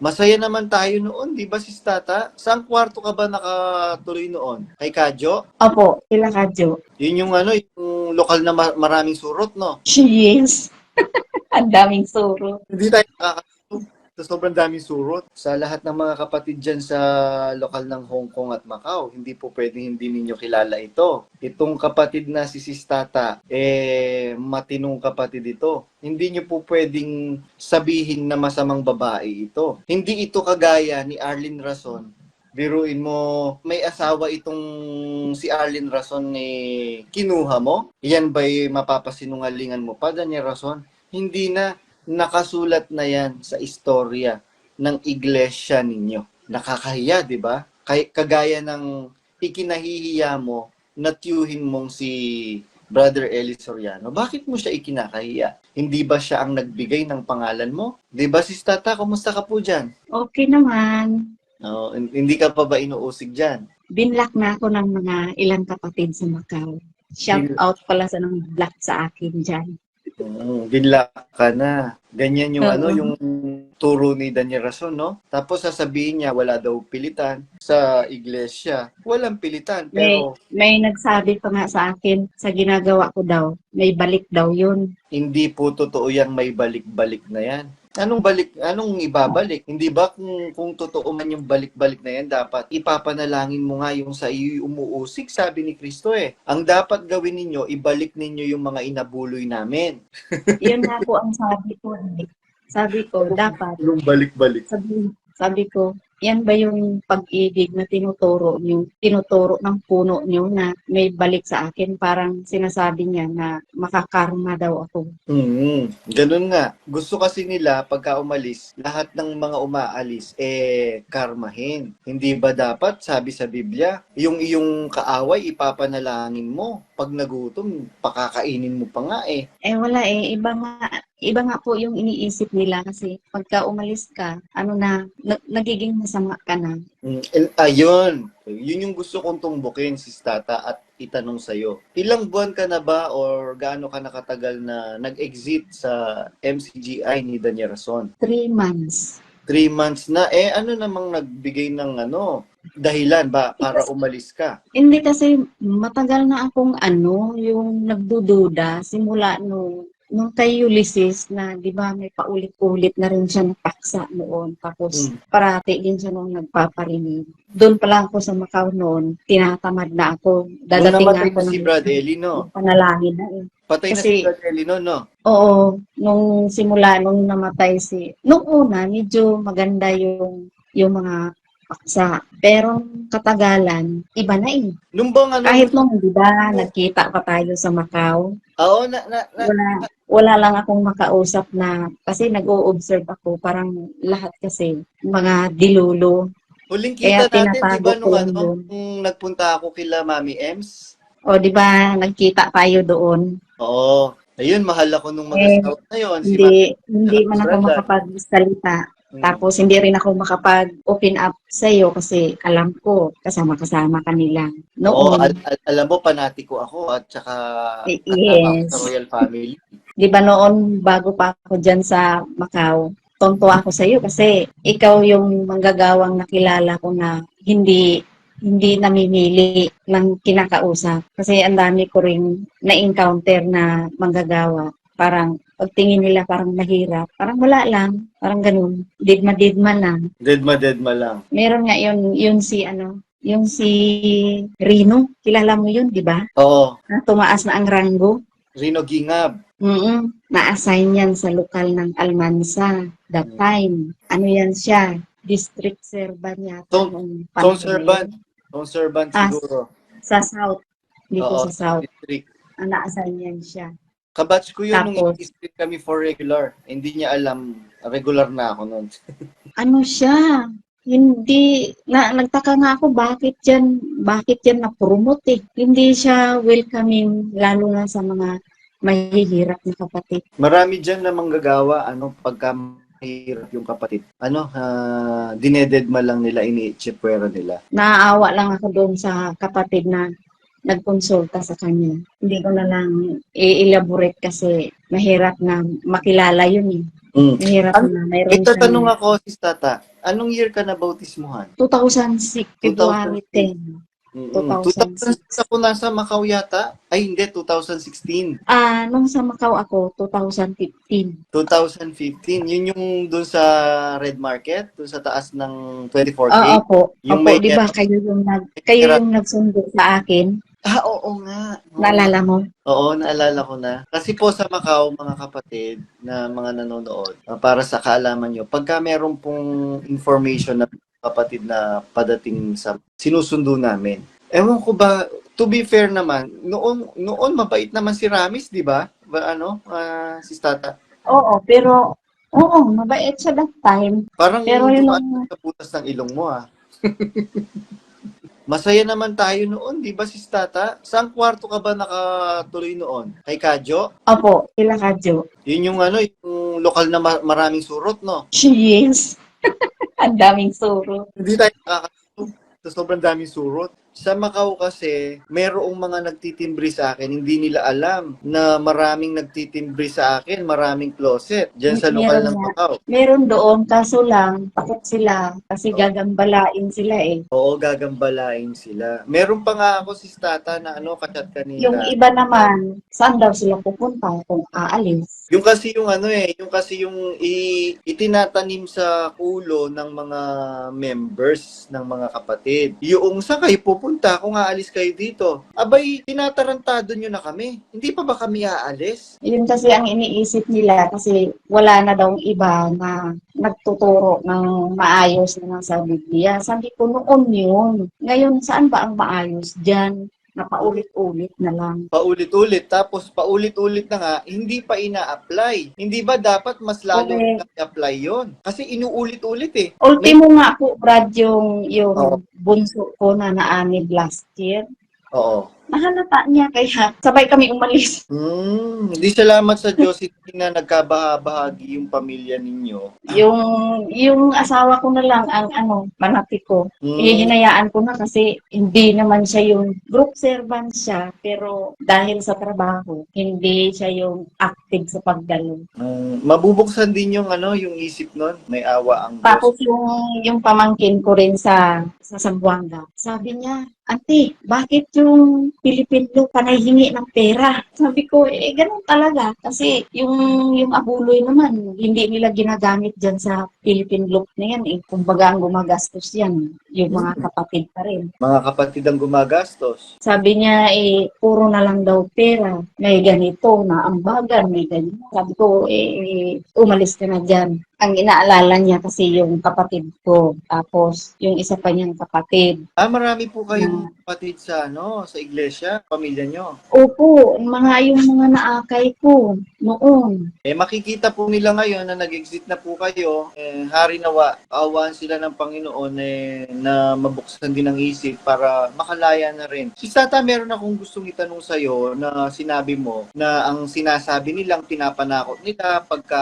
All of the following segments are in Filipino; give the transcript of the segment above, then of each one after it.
Masaya naman tayo noon, di ba, sis Tata? Saan kwarto ka ba nakatuloy noon? Kay Kadyo? Opo, kila kadyo. Yun yung ano, yung lokal na ma- maraming surot, no? Yes. Ang daming suro. Hindi tayo nakakatulog sa sobrang daming surot. Sa lahat ng mga kapatid dyan sa lokal ng Hong Kong at Macau, hindi po pwedeng hindi ninyo kilala ito. Itong kapatid na si Sis Tata, eh, matinong kapatid ito. Hindi nyo po pwedeng sabihin na masamang babae ito. Hindi ito kagaya ni Arlene Rason. Biruin mo, may asawa itong si Arlene Rason ni kinuha mo? Yan ba'y mapapasinungalingan mo pa, Daniel Rason? Hindi na nakasulat na yan sa istorya ng iglesia ninyo. Nakakahiya, di ba? Kagaya ng ikinahihiya mo na tiyuhin mong si Brother Eli Soriano. Bakit mo siya ikinakahiya? Hindi ba siya ang nagbigay ng pangalan mo? Di ba, Sis Tata, kumusta ka po dyan? Okay naman. No, hindi ka pa ba inuusig dyan? Binlock na ako ng mga ilang kapatid sa Macau. Shout Bin- out pala sa nang block sa akin dyan. Mm, binla ka na. Ganyan yung Oo. ano, yung turo ni Daniel Rason, no? Tapos sasabihin niya, wala daw pilitan sa iglesia. Walang pilitan, May, pero may nagsabi pa nga sa akin, sa ginagawa ko daw, may balik daw yun. hindi po totoo yung may balik-balik na yan. Anong balik, anong ibabalik? Hindi ba kung, kung totoo man yung balik-balik na yan, dapat ipapanalangin mo nga yung sa iyo umuusik, sabi ni Kristo eh. Ang dapat gawin ninyo, ibalik ninyo yung mga inabuloy namin. Yun nga po ang sabi ko. eh. Sabi ko, dapat, Yung balik-balik. sabi, sabi ko, yan ba yung pag-ibig na tinuturo niyo, tinuturo ng puno niyo na may balik sa akin? Parang sinasabi niya na makakarma daw ako. Mm, ganun nga. Gusto kasi nila pagka umalis, lahat ng mga umaalis eh karmahin. Hindi ba dapat sabi sa Biblia, yung iyong kaaway ipapanalangin mo. Pag nagutom, pakakainin mo pa nga eh. Eh wala eh, iba nga, iba nga po yung iniisip nila kasi pagka umalis ka, ano na, na- nagiging masama ka na. Mm, and- ayun. Yun yung gusto kong tumbukin, sis Tata, at itanong sa'yo. Ilang buwan ka na ba or gaano ka nakatagal na nag-exit sa MCGI ni Daniel Rason? Three months. Three months na. Eh, ano namang nagbigay ng ano, dahilan ba para umalis ka? Hindi kasi matagal na akong ano, yung nagdududa simula nung nung kay Ulysses na 'di ba may paulit-ulit na rin siya napaksa noon tapos Mm. parati din siya nung nagpaparinig. Doon pa lang ako sa Macau noon, tinatamad na ako. Dadating na ako na si ng Brad Eli, no? panalangin na eh. Patay na Kasi- si Brad Eli, no? no? Oo, nung simula nung namatay si nung una medyo maganda yung yung mga paksa. Pero katagalan, iba na eh. Nung bang ano? Kahit nung, di ba, nagkita pa tayo sa Macau, Oo, na, na, na, wala, wala lang akong makausap na, kasi nag-o-observe ako, parang lahat kasi, mga dilulo. huling Kaya kita natin, di ba, nung ano, nung nagpunta ako kila Mami Ems? O, di ba, nagkita tayo doon. Oo. Ayun, mahal ako nung mga Eh, scout na yun. Si Hindi, hindi man ako makapagsalita. Mami. Tapos, hindi rin ako makapag-open up sa iyo kasi alam ko, kasama-kasama kanila. Oo, Noon, al- al- alam mo, panatiko ako at saka kasama yes. sa royal family. di ba noon, bago pa ako dyan sa Macau, tonto ako sa iyo kasi ikaw yung manggagawang nakilala ko na hindi hindi namimili ng kinakausap. Kasi ang dami ko rin na-encounter na manggagawa. Parang pagtingin nila parang mahirap. Parang wala lang. Parang ganun. Didma-didma lang. Deadma, deadma lang. Meron nga yun, yun si ano, yung si Rino. Kilala mo yun, di ba? Oo. Na tumaas na ang ranggo. Rino Gingab. Mm Na-assign yan sa lokal ng Almansa that Mm. time. Ano yan siya? District servant yata. Panahon na servant. Tong servant Ah, siguro. Sa South. Dito Oo, sa South. district. Ang na-assign yan siya. Kabatch ko yun nung Tapos- i-district kami for regular. Hindi niya alam, regular na ako nun. Ano siya? Hindi, na, nagtaka nga ako bakit yan, bakit yan na-promote eh. Hindi siya welcoming, lalo na sa mga mahihirap na kapatid. Marami dyan na manggagawa, ano, pagka mahirap yung kapatid. Ano, uh, dinededma lang nila, ini-chipwera nila. Naaawa lang ako doon sa kapatid na nagkonsulta sa kanya. Hindi ko na lang i-elaborate kasi mahirap na makilala yun eh. Mm. Mahirap Ano- na mayroon Ito siyang- tanong ako, sis Tata. anong year ka na bautismuhan? 2006, February 10. Mm, 2006. 2006 ako nasa Macau yata. Ay, hindi. 2016. Ah, nung sa Macau ako, 2015. 2015. Yun yung dun sa Red Market, dun sa taas ng 24K. Oo po. Yung Opo, may- di ba kayo yung nag kayo yung nagsundo sa akin? Ah, oo nga. Oo. Naalala mo? Oo, naalala ko na. Kasi po sa Macau, mga kapatid na mga nanonood, ah, para sa kaalaman nyo, pagka meron pong information na kapatid na padating sa sinusundo namin, ewan ko ba, to be fair naman, noon, noon mabait naman si Ramis, di ba? Ba, ano, ah, si Tata. Oo, pero oo, mabait siya that time. Parang Pero yung yung sa butas ng ilong mo, ah. Masaya naman tayo noon, di ba, si Tata? Saan kwarto ka ba nakatuloy noon? Kay Kadyo? Opo, kila Kadyo. Yun yung ano, yung lokal na ma- maraming surot, no? Yes. Ang daming suro. Hindi tayo nakakatulog sa sobrang daming surot. Sa Macau kasi, merong mga nagtitimbre sa akin, hindi nila alam na maraming nagtitimbre sa akin, maraming closet dyan sa lokal ng. Macau. Meron doon, kaso lang, takot sila kasi gagambalain sila eh. Oo, gagambalain sila. Meron pa nga ako si Tata na ano, kachat kanina. Yung iba naman, saan daw sila pupunta kung aalis? Yung kasi yung ano eh, yung kasi yung i- itinatanim sa ulo ng mga members ng mga kapatid. Yung sa kayo pupunta kung aalis kayo dito. Abay, tinatarantado nyo na kami. Hindi pa ba kami aalis? Yun kasi ang iniisip nila kasi wala na daw iba na nagtuturo ng maayos na sa Biblia. Sabi ko noon yun. Ngayon, saan ba ang maayos dyan? Napaulit-ulit na lang. Paulit-ulit. Tapos paulit-ulit na nga, hindi pa ina-apply. Hindi ba dapat mas lalo Correct. i-apply yon? Kasi inuulit-ulit eh. Ultimo nga po, Brad, yung, yung Oo. bunso ko na naanib last year. Oo. Nahalata niya kaya sabay kami umalis. Hmm, hindi salamat sa Diyos na nagkabahabahagi yung pamilya ninyo. Yung yung asawa ko na lang ang ano, manati ko. Hmm. Ihinayaan ko na kasi hindi naman siya yung group servant siya, pero dahil sa trabaho, hindi siya yung active sa pagdalo. Mm, mabubuksan din yung ano, yung isip nun. May awa ang. Tapos yung yung pamangkin ko rin sa sa Zamboanga. Sabi niya, Ate, bakit yung Pilipino panayhingi ng pera? Sabi ko, eh, ganun talaga. Kasi yung, yung abuloy naman, hindi nila ginagamit dyan sa Philippine loop na yan. Eh. Kumbaga ang gumagastos yan, yung mga kapatid pa rin. Mga kapatid ang gumagastos. Sabi niya, eh, puro na lang daw pera. May ganito na ambagan, may ganito. Sabi ko, eh, umalis ka na dyan. Ang inaalala niya kasi yung kapatid ko. Tapos, yung isa pa niyang kapatid. Ah, marami po kayong kapatid sa ano, sa iglesia, pamilya nyo. Opo, mga yung mga naakay ko noon. Eh makikita po nila ngayon na nag-exit na po kayo, eh hari nawa, awan sila ng Panginoon eh na mabuksan din ang isip para makalaya na rin. Si Tata, meron akong gustong itanong sa na sinabi mo na ang sinasabi nilang pinapanakot nila pagka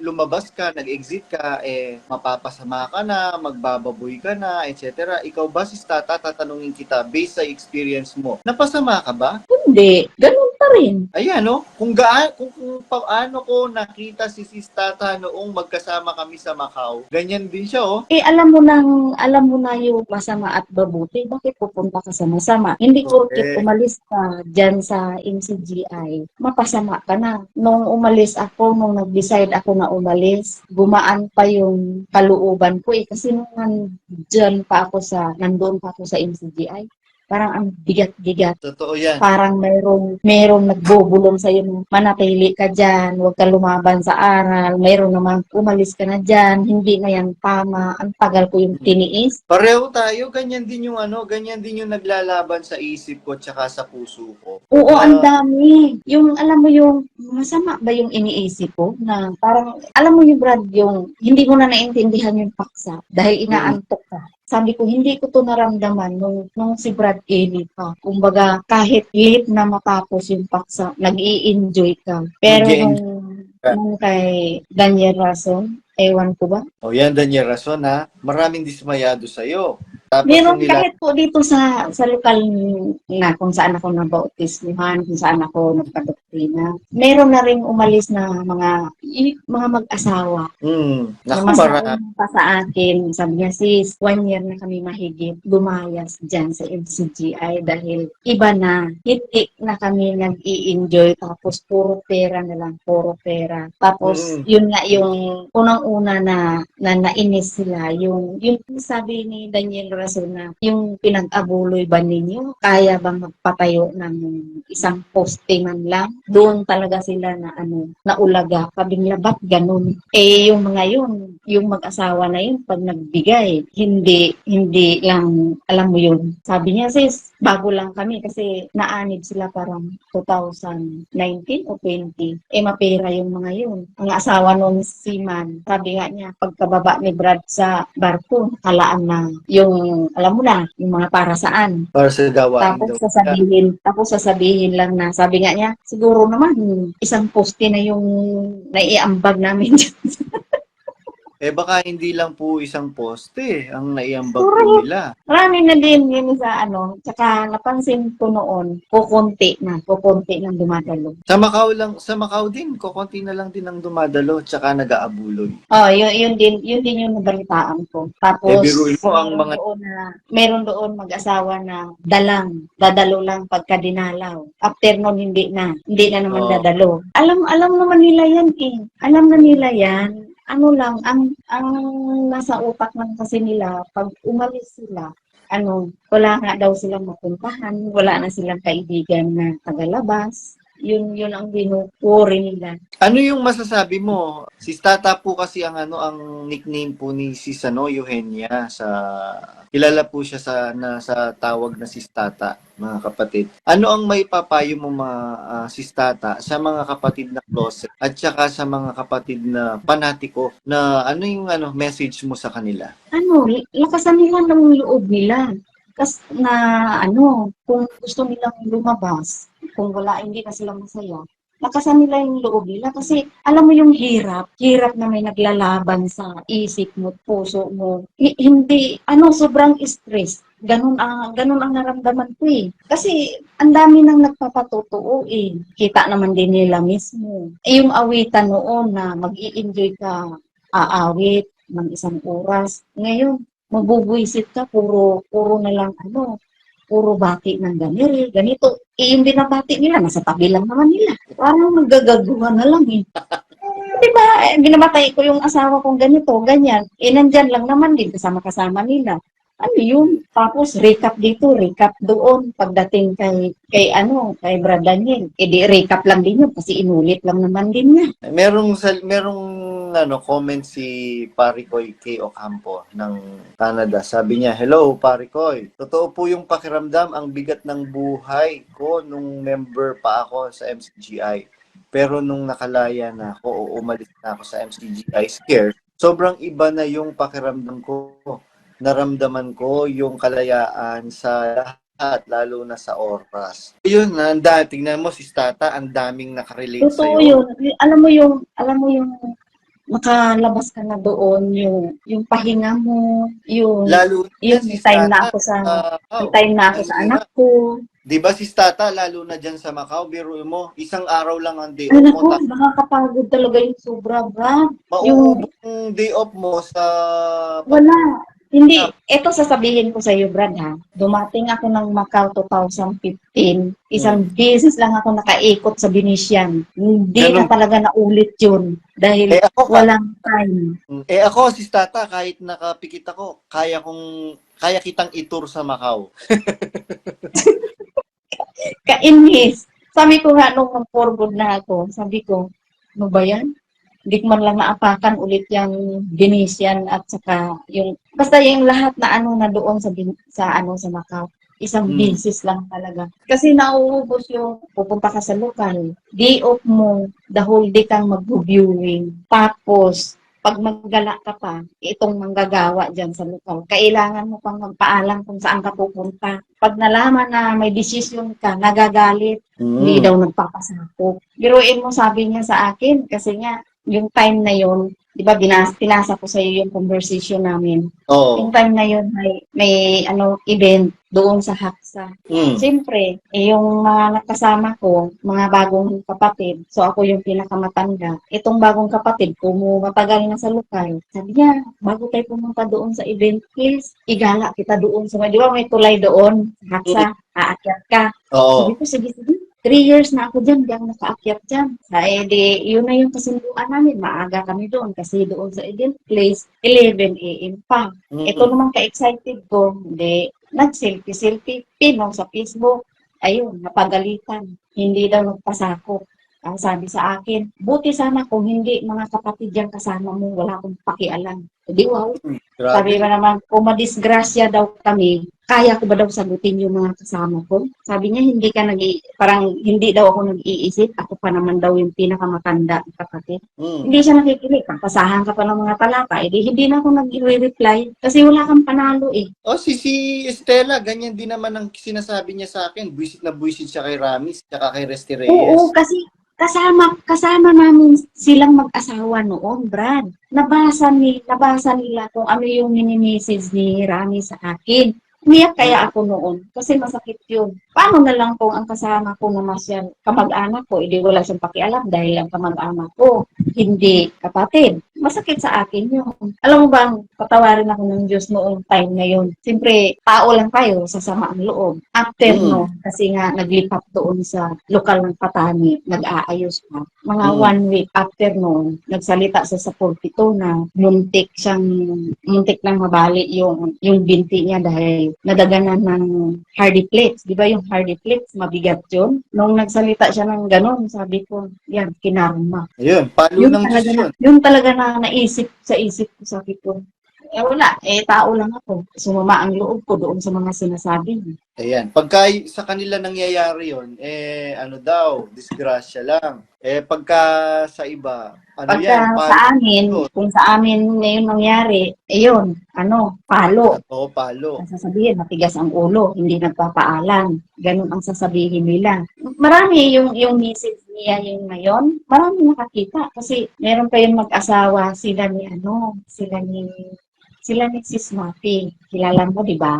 lumabas ka, nag-exit ka, eh mapapasama ka na, magbababoy ka na, etc. Ikaw ba si Tata, tatanungin kita based sa experience mo, napasama ka ba? Hindi, ganun pa rin. Ayan, no? Kung gaan, kung, kung paano ko nakita si Sis Tata noong magkasama kami sa Macau, ganyan din siya, oh. Eh, alam mo nang, alam mo na yung masama at mabuti, bakit pupunta ka sa masama? Hindi ko Okay. umalis ka dyan sa MCGI, mapasama ka na. Nung umalis ako, nung nag-decide ako na umalis, gumaan pa yung kalooban ko eh. Kasi nung nandyan pa ako sa, nandoon pa ako sa MCGI, parang ang bigat-bigat. Totoo yan. parang mayroong mayroong nagbubulong sa iyo manatili ka diyan huwag ka lumaban sa aral mayroong naman umalis ka na diyan hindi na yan tama ang tagal ko yung tiniis Pareho tayo, ganyan din yung ano, ganyan din yung naglalaban sa isip ko tsaka sa puso ko. oo ang Ah. dami yung alam mo yung masama ba yung iniisip ko na parang alam mo yung Brad yung hindi mo na naintindihan yung paksa dahil inaantok ka sabi ko, hindi ko to naramdaman nung, nung si Brad Kelly pa. Kumbaga, kahit late na matapos yung paksa, nag enjoy ka. Pero Nag-i-enjoy nung, nung kay Daniel Rason, ewan ko ba? O yan, Daniel Rason ha, maraming dismayado sa'yo. Tapos Meron nila, kahit po dito sa sa lokal na kung saan ako nabautismuhan, kung saan ako nagpadoktrina. Meron na rin umalis na mga mga mag-asawa. mas mara, nauna pa sa akin, sabi niya, sis, one year na kami mahigit lumayas dyan sa MCGI dahil iba na, hindi na kami nag-i-enjoy tapos puro pera na lang, puro pera. Tapos Mm. yun nga yung unang-una na, na nainis sila, yung, yung sabi ni Daniel Rasul na yung pinag-abuloy ba ninyo, kaya bang magpatayo ng isang poste man lang? Doon talaga sila na ano, naulaga, kabing labat, ganun. Eh, yung mga yun, yung mag-asawa na yun, pag nagbigay, hindi, hindi lang, alam mo yun. Sabi niya, sis, bago lang kami kasi naanib sila parang 2019 o 20. Eh, mapera yung mga yun. Ang asawa nung si Man, sabi nga niya, pagkababa ni Brad sa barko, nakalaan na yung, alam mo na, yung mga para saan. para sa gawain Tapos sasabihin, tapos sasabihin lang na, sabi nga niya, siguro naman, isang poste na yung naiambag namin dyan. Eh baka hindi lang po isang poste ang naiambag po nila. Marami na din yun sa ano, tsaka napansin ko noon, kukunti na, kukunti ng dumadalo. Sa Macau lang, sa Macau din, kukunti na lang din ang dumadalo tsaka nag-aabuloy. Oh, yun, yun din, yun din yung nabalitaan ko. Tapos, Eh, biruin mo, ang mga- doon na, meron doon mag-asawa na dalang, dadalo lang pagka dinalaw. After nun, hindi na, hindi na naman Oo. dadalo. Alam, alam naman nila yan eh. Alam na nila yan. Ano lang, ang, ang nasa utak lang kasi nila, pag umalis sila, ano, wala nga daw silang mapuntahan, wala na silang kaibigan na tagalabas. Yun, yun ang binukuri nila. Ano yung masasabi mo? Si Tata po kasi ang ano ang nickname po ni si Sano Eugenia sa kilala po siya sa na sa tawag na si Tata, mga kapatid. Ano ang may papayo mo mga ah, si Tata sa mga kapatid na closet at saka sa mga kapatid na panatiko na ano yung ano message mo sa kanila? ano, lakasan nila ng loob nila. Kasi na ano, kung gusto nilang lumabas, kung wala, hindi na sila masaya, lakasan nila yung loob nila. Kasi alam mo yung hirap, hirap na may naglalaban sa isip mo, puso mo. Hi- hindi, ano, sobrang stress. Ganun ang, ganun ang naramdaman ko eh. Kasi ang dami nang nagpapatotoo eh. Kita naman din nila mismo. Eh, yung awitan noon na mag enjoy ka aawit ng isang oras. Ngayon, mabubuisit ka, puro, puro na lang ano, puro bati ng ganiri, ganito. Eh, yung binabati nila, nasa tabi lang naman nila. Parang nagagaguhan na lang eh. Di ba, eh, binabatay ko yung asawa kong ganito, ganyan. Eh, nandyan lang naman din, kasama-kasama nila. Ano yun? Tapos, recap dito, recap doon. Pagdating kay, kay ano, kay Brad Daniel. Eh, di recap lang din yun, kasi inulit lang naman din niya. Merong merong ano comment si Parikoy K Ocampo ng Canada. Sabi niya, "Hello Parikoy. Totoo po yung pakiramdam ang bigat ng buhay ko nung member pa ako sa MCGI. Pero nung nakalaya na ako o umalis na ako sa MCGI scared, sobrang iba na yung pakiramdam ko. Naramdaman ko yung kalayaan sa lahat, lalo na sa oras. Yun, nanda, tingnan mo si Tata, ang daming nakarelate Totoo sa'yo. yun. Alam mo yung, alam mo yung makalabas ka na doon, yung, yung pahinga mo, yung, Lalo yung si time na ako sa, may oh, time na ako sa anak ko. Di ba si Tata, lalo na dyan sa Macau, biro mo, isang araw lang ang day Ay, off naku, mo. Ta- nakakapagod talaga yung sobra, mauubos yung day off mo sa... Wala. Hindi. Ito sasabihin ko sa iyo, Brad, ha. Dumating ako ng Macau 2015. Isang Hmm. beses lang ako nakaikot sa Venetian. Hindi Ganun. na talaga naulit yun. Dahil Eh ako, walang time. eh ako si Tata, kahit nakapikit ako, kaya kong kaya kitang itur sa Macau. Kainis. Sabi ko nga nung mag-forward na ako, sabi ko, ano ba yan? Hindi ko man lang naapakan ulit yung Venetian at saka yung, basta yung lahat na ano na doon sa, sa ano sa Macau. Isang Hmm. beses lang talaga. Kasi nauubos yung pupunta ka sa lokal. Day off mo, the whole day kang mag-viewing. Tapos, pag maggala ka pa, itong manggagawa dyan sa lokal, kailangan mo pang magpaalam kung saan ka pupunta. Pag nalaman na may desisyon ka, nagagalit, hindi Mm. daw nagpapasakop. Biruin mo, sabi niya sa akin, kasi nga, yung time na yon di ba, binas, pinasa ko sa iyo yung conversation namin. Oo. Yung time na yun, may, may ano, event doon sa Haksa. Mm. Siyempre, eh, yung mga nakasama ko, mga bagong kapatid, so ako yung pinakamatanda. Itong bagong kapatid ko, matagal na sa lokal. Sabi niya, bago tayo pumunta doon sa event, please, igala kita doon. So, di ba may tulay doon, sa Haksa, aakyat ka. Oo. Sabi ko, sige, sige. Three years na ako dyan, di ako nakaakyat dyan. Sa edi, yun na yung kasunduan namin. Maaga kami doon kasi doon sa event place, 11 a.m. pa. Mm. Ito naman ka-excited ko, hindi, nag-selfie-selfie, pinong sa Facebook, ayun, napagalitan. Hindi daw nagpasakop. Ang sabi sa akin, buti sana kung hindi mga kapatid yan kasama mo, wala akong pakialam. Hindi, wow. Grabe. Sabi ba naman, kung madisgrasya daw kami, kaya ko ba daw sagutin yung mga kasama ko? Sabi niya, hindi ka nag parang hindi daw ako nag-iisip. Ako pa naman daw yung pinakamatanda ng kapatid. Mm. Hindi siya nakikinig. Papasahan ka pa ng mga talata. Eh, di, hindi na ako nag-reply kasi wala kang panalo eh. Oh, si si Estela, ganyan din naman ang sinasabi niya sa akin. Buisit na buisit siya kay Ramis, tsaka kay Resty Reyes. Oo, kasi kasama kasama namin silang mag-asawa noon, Brad. Nabasa ni nabasa nila kung ano yung mini-message ni Rami sa akin. Umiyak kaya ako noon kasi masakit yun. Paano na lang kung ang kasama ko naman siya kamag-anak ko, hindi wala siyang pakialam dahil ang kamag-anak ko, hindi kapatid. Masakit sa akin yun. Alam mo bang, patawarin ako ng Diyos noong time na yun. Siyempre, tao lang tayo sa sama ang loob. After Mm. no, kasi nga naglipat doon sa lokal ng Patani, nag-aayos pa. Mga Mm. one week after noon, nagsalita siya sa pulpito na muntik siyang, muntik nang mabali yung, yung binti niya dahil nadaganan ng hardy plates. Di ba yung hardy plates, mabigat yun? Nung nagsalita siya ng ganon, sabi ko, yan, kinarma. Ayun, palo Yun ng Diyos talaga, yun. yun talaga na naisip sa isip ko, sabi ko, eh wala, eh tao lang ako. Sumama ang loob ko doon sa mga sinasabi niya. Ayan. Pagka sa kanila nangyayari yon eh, ano daw, disgrasya lang. Eh, pagka sa iba, ano Pagka yan, sa amin, palo. kung sa amin ngayon nangyari, eh yun, ano, palo. Oo, palo. Ang sasabihin, matigas ang ulo, hindi nagpapaalam. Ganun ang sasabihin nila. Marami yung, yung message niya yung ngayon, marami nakakita. Kasi meron pa yung mag-asawa, sila ni ano, sila ni, sila ni Sis Mapi. Kilala mo, di ba?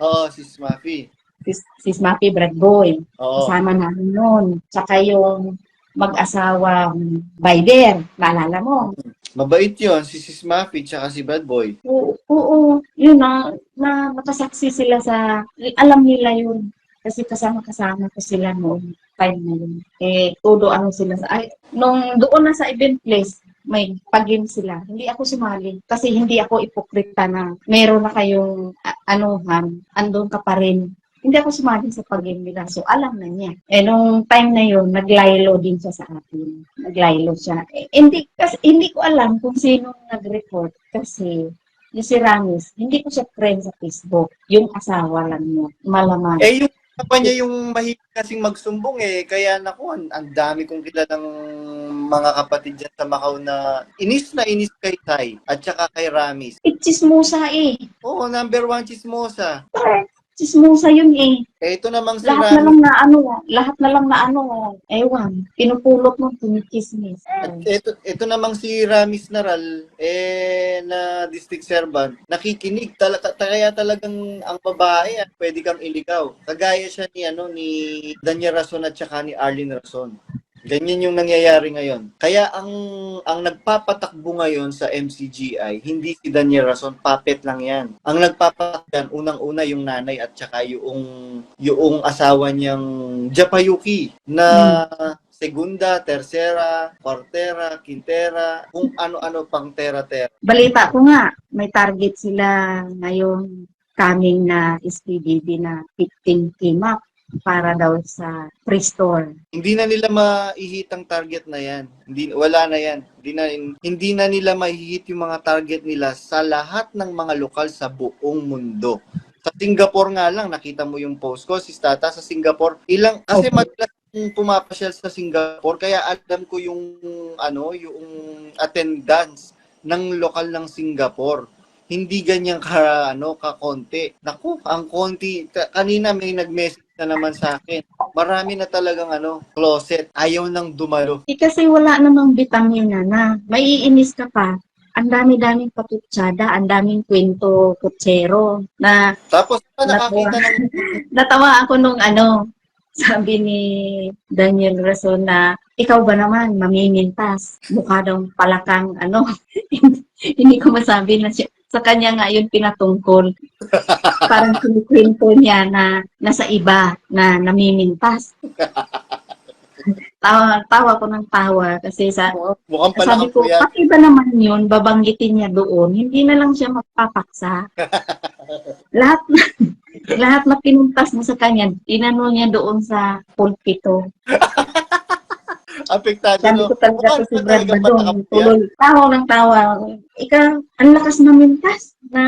Oo, si Smaffy. Sis, Sis Mapi, Brad Boy. Oo. Kasama namin noon. Tsaka yung mag-asawa Bider, naalala mo? Mabait yon si si Smaffy tsaka si Bad Boy. Oo, oo, yun na, na nakasaksi sila sa, alam nila yun. Kasi kasama-kasama ko sila noong time na yun. Eh, todo ano sila sa, ay, nung doon na sa event place, may pag-game sila. Hindi ako sumali kasi hindi ako ipokrita na meron na kayong a- anuhan, andun ka pa rin. Hindi ako sumali sa pag-game nila. So, alam na niya. Eh, nung time na yun, naglaylo din siya sa akin. Naglaylo siya. Eh, hindi, kasi, hindi ko alam kung sino nag-report kasi yung si Ramis, hindi ko siya friend sa Facebook. Yung asawa lang niya. Malaman. Eh, yung pa niya yung mahilig kasing magsumbong eh. Kaya naku, ang, ang dami kong kilalang mga kapatid dyan sa Macau na inis na inis kay Tay at saka kay Ramis. Eh, chismosa eh. Oo, number one chismosa. Chismosa yun eh. Eh, ito namang si Lahat na lang na ano, lahat na lang na ano, ewan, pinupulot mo, tumitismis. At ito, ito namang si Ramis Naral, eh, na district servant, nakikinig. Talaga, kaya talagang ang babae, ah, pwede kang iligaw. Kagaya siya ni, ano, ni Danya Rason at saka ni Arlene Rason. Ganyan yung nangyayari ngayon. Kaya ang ang nagpapatakbo ngayon sa MCGI, hindi si Daniel Rason, puppet lang yan. Ang nagpapatakbo unang-una yung nanay at saka yung, yung asawa niyang Japayuki na segunda, tercera, kwartera, quintera, kung ano-ano pang tera-tera. Balita ko nga, may target sila ngayon coming na SPDB na 15 TMAP para daw sa free store. Hindi na nila maihit ang target na yan. Hindi, wala na yan. Hindi na, hindi na nila mahihit yung mga target nila sa lahat ng mga lokal sa buong mundo. Sa Singapore nga lang, nakita mo yung post ko, si Tata sa Singapore. Ilang, kasi Okay. madalas yung pumapasyal sa Singapore, kaya alam ko yung, ano, yung attendance ng lokal ng Singapore. Hindi ganyan ka, ano, ka konti. Naku, ang konti. Ka- Kanina may nag-message na naman sa akin. Marami na talagang, ano, closet. Ayaw nang dumalo. Eh kasi wala namang vitamina na. Maiinis ka pa. ang dami-daming patutsada, ang daming kwento kutsero na Tapos pa nakakita ng natawa ako nung ano, sabi ni Daniel Rason na ikaw ba naman mamimintas? Mukha daw palakang ano. Hindi ko masabi na siya, sa kanya nga yun pinatungkol. Parang kinikwento niya na nasa iba na namimintas. tawa, tawa ko ng tawa kasi sa mukhang pala sabi ko, pati ba naman yun, babanggitin niya doon, hindi na lang siya magpapaksa. lahat na, lahat na pinuntas mo sa kanya, tinanong niya doon sa pulpito. Apektado Sabi ko talaga to si Brad Badong, tuloy, tawa ng tawa. Ika, ang lakas na mintas na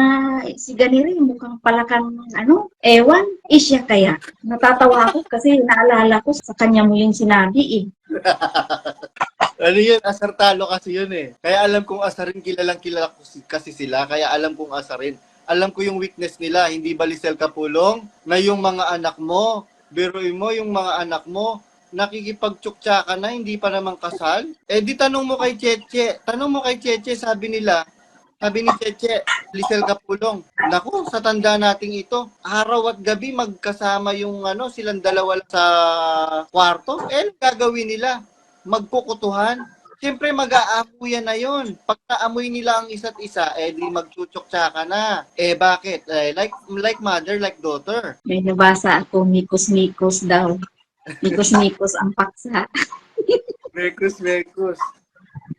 si Ganiri, mukhang palakang ano, ewan, isya kaya. Natatawa ako kasi naalala ko sa kanya mo yung sinabi eh. Ano yun, asartalo kasi yun eh. Kaya alam kong asarin, kilalang kilala ko si- kasi sila, kaya alam kong asarin. Alam ko yung weakness nila, hindi balisel kapulong, na yung mga anak mo, biruin mo yung mga anak mo, nakikipagtsuktsa ka na, hindi pa naman kasal. Eh di tanong mo kay Cheche, tanong mo kay Cheche, sabi nila, sabi ni Cheche, Lisel Kapulong, naku, sa tanda nating ito, araw at gabi magkasama yung ano, silang dalawa sa kwarto, eh, gagawin nila? magkukutuhan. Siyempre, mag-aamuyan na yon. Pag naamoy nila ang isa't isa, eh di magchuchok-tsaka na. Eh bakit? Eh, like, like mother, like daughter. May nabasa ako, mikos-mikos daw. Mikos-mikos ang paksa. Mekus, mekus.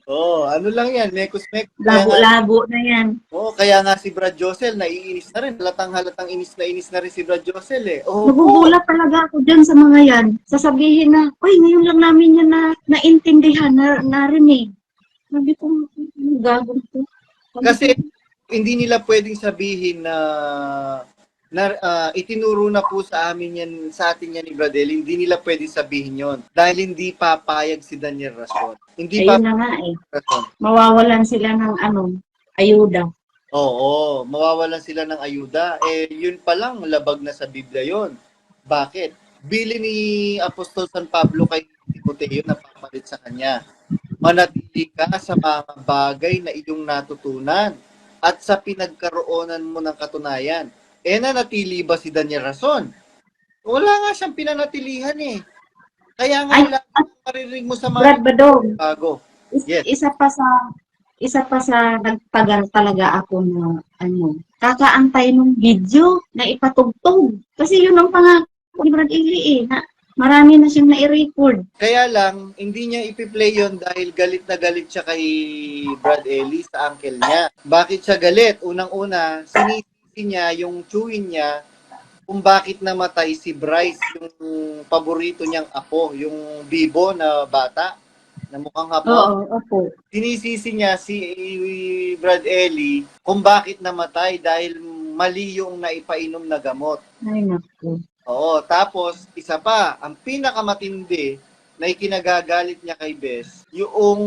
Oh, ano lang yan, mekus, mekus. Kaya nga, Labo-labo na yan. oh, kaya nga si Brad Josel, naiinis na rin. Halatang halatang inis na inis na rin si Brad Josel eh. Oh, Nagugulat talaga ako dyan sa mga yan. Sasabihin na, Uy, ngayon lang namin yan na naintindihan, na, narinig. Sabi ko, "Ang gagawin ko. Kasi hindi nila pwedeng sabihin na na ah, itinuro na po sa amin yan sa atin yan ni Bradel, hindi nila pwedeng sabihin yon dahil hindi papayag si Daniel Rason. Hindi ayun papayag na nga eh. Rason. Mawawalan sila ng ano, ayuda. Oo, mawawalan sila ng ayuda. Eh, yun pa lang, labag na sa Biblia yon. Bakit? Bili ni Apostol San Pablo kay Timoteo na papalit sa kanya. Manatili ka sa mga bagay na iyong natutunan at sa pinagkaroonan mo ng katunayan. Eh, nanatili ba si Daniel Rason? Wala nga siyang pinanatilihan eh. Kaya nga Ay, wala kang marinig mo sa Brad mga Badong, bago. is- Yes. isa pa sa isa pa sa nagtagal talaga ako na ano, kakaantay ng video na ipatugtog. Kasi yun ang pangako ni Brad Ili eh, na marami na siyang nai-record. Kaya lang, hindi niya ipi-play yon dahil galit na galit siya kay Brad Ellie sa uncle niya. Bakit siya galit? Unang-una, sinisisi niya yung chewin niya kung bakit namatay si Bryce, yung paborito niyang apo, yung bibo na bata na mukhang apo. Oo, opo. Sinisisi niya si Brad Ellie kung bakit namatay dahil mali yung naipainom na gamot. Ay, naku. Oo, tapos isa pa, ang pinakamatindi na ikinagagalit niya kay Bes, yung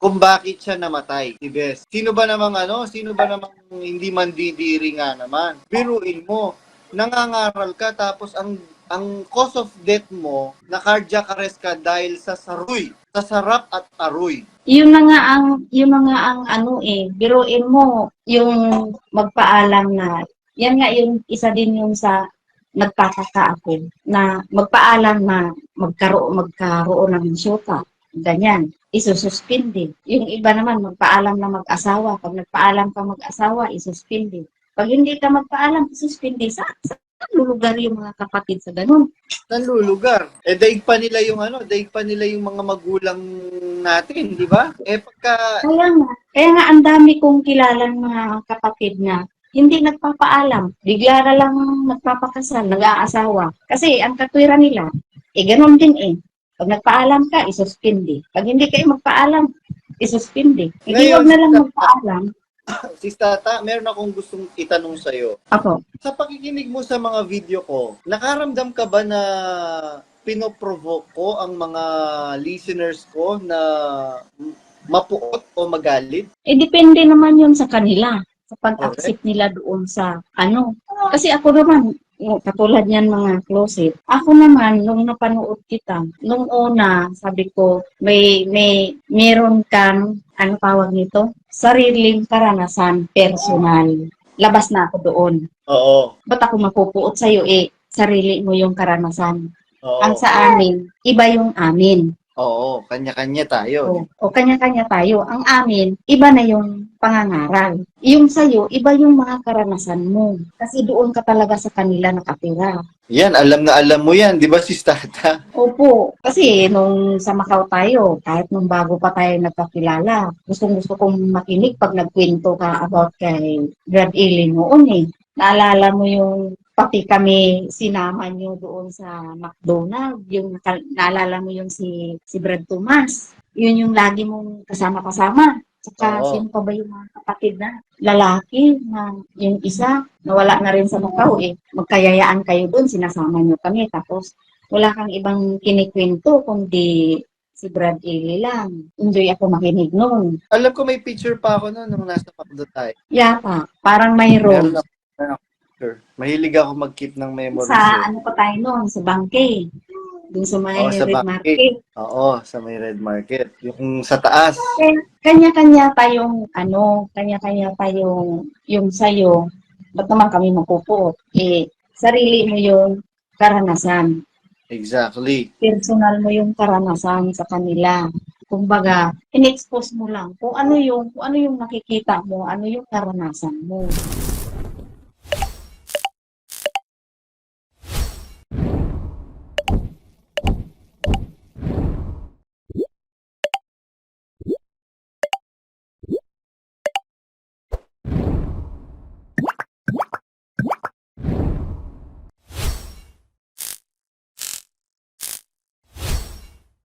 kung bakit siya namatay si Bes. Sino ba namang ano, sino ba namang hindi mandidiri nga naman? Biruin mo, nangangaral ka tapos ang ang cause of death mo, na cardiac arrest ka dahil sa saruy, sa sarap at aroy. Yun na nga ang, yun na nga ang ano eh, biruin mo yung magpaalam na, yan nga yung isa din yung sa nagtataka ako na magpaalam na magkaroon, magkaroon ng syuta. Ganyan. Isususpindi. Yung iba naman, magpaalam na mag-asawa. Pag nagpaalam ka mag-asawa, isuspindi. Pag hindi ka magpaalam, isuspindi. Sa, sa lulugar yung mga kapatid sa ganun? Nanlulugar. Eh, daig pa nila yung ano, daig pa nila yung mga magulang natin, di ba? Eh, pagka Kaya nga, kaya nga ang dami kong kilalang mga kapatid na hindi nagpapaalam. Bigla na lang nagpapakasal, nag-aasawa. Kasi ang katwiran nila, eh ganun din eh. Pag nagpaalam ka, isuspindi. Pag hindi kayo magpaalam, isuspindi. Hindi Ngayon, wag na lang magpaalam. Sis Tata, meron akong gustong itanong sa'yo. Ako, Sa pakikinig mo sa mga video ko, nakaramdam ka ba na pinoprovoke ko ang mga listeners ko na mapuot o magalit? eh depende naman yun sa kanila. Sa pag-accept nila doon sa ano. Kasi ako naman, katulad niyan mga closet. Ako naman, nung napanood kita, nung una, sabi ko, may, may, meron kang, ano tawag nito? Sariling karanasan, personal. Labas na ako doon. Oo. Ba't ako mapupuot sa'yo eh? Sarili mo yung karanasan. Oo. Ang sa amin, iba yung amin. Oo, kanya-kanya tayo. O, o kanya-kanya tayo. Ang amin, iba na yung pangangaral. Yung sa'yo, iba yung mga karanasan mo. Kasi doon ka talaga sa kanila nakatira. Yan, alam na alam mo yan, di ba, sis Tata? Opo, kasi nung sa Macau tayo, kahit nung bago pa tayo nagkakilala, gustong gusto kong makinig pag nagkwento ka about kay Brad Eileen noon eh. Naalala mo yung pati kami sinama niyo doon sa McDonald, yung naalala mo yung si si Brad Tomas. Yun yung lagi mong kasama-kasama. Saka Oo. sino pa ba yung mga kapatid na lalaki na yung isa nawala na rin sa Macau eh. Magkayayaan kayo doon, sinasama niyo kami. Tapos wala kang ibang kinikwento kundi si Brad Ely lang. Enjoy ako makinig noon. Alam ko may picture pa ako noon nung nasa Macdo tayo. Yata, parang. Meron ako meron ako picture. Mahilig ako mag-keep ng memories. Sa eh. ano pa tayo noon, sa bangke. Doon sa may Oo, sa Red bangke. Market. Oo, sa may Red Market. Yung sa taas. Kanya-kanya tayong ano, kanya-kanya tayong yung sa'yo. Ba't naman kami mapupuot? Eh, sarili mo yung karanasan. Exactly. personal mo yung karanasan sa kanila. Kumbaga, in-expose mo lang kung ano yung kung ano yung nakikita mo, ano yung karanasan mo.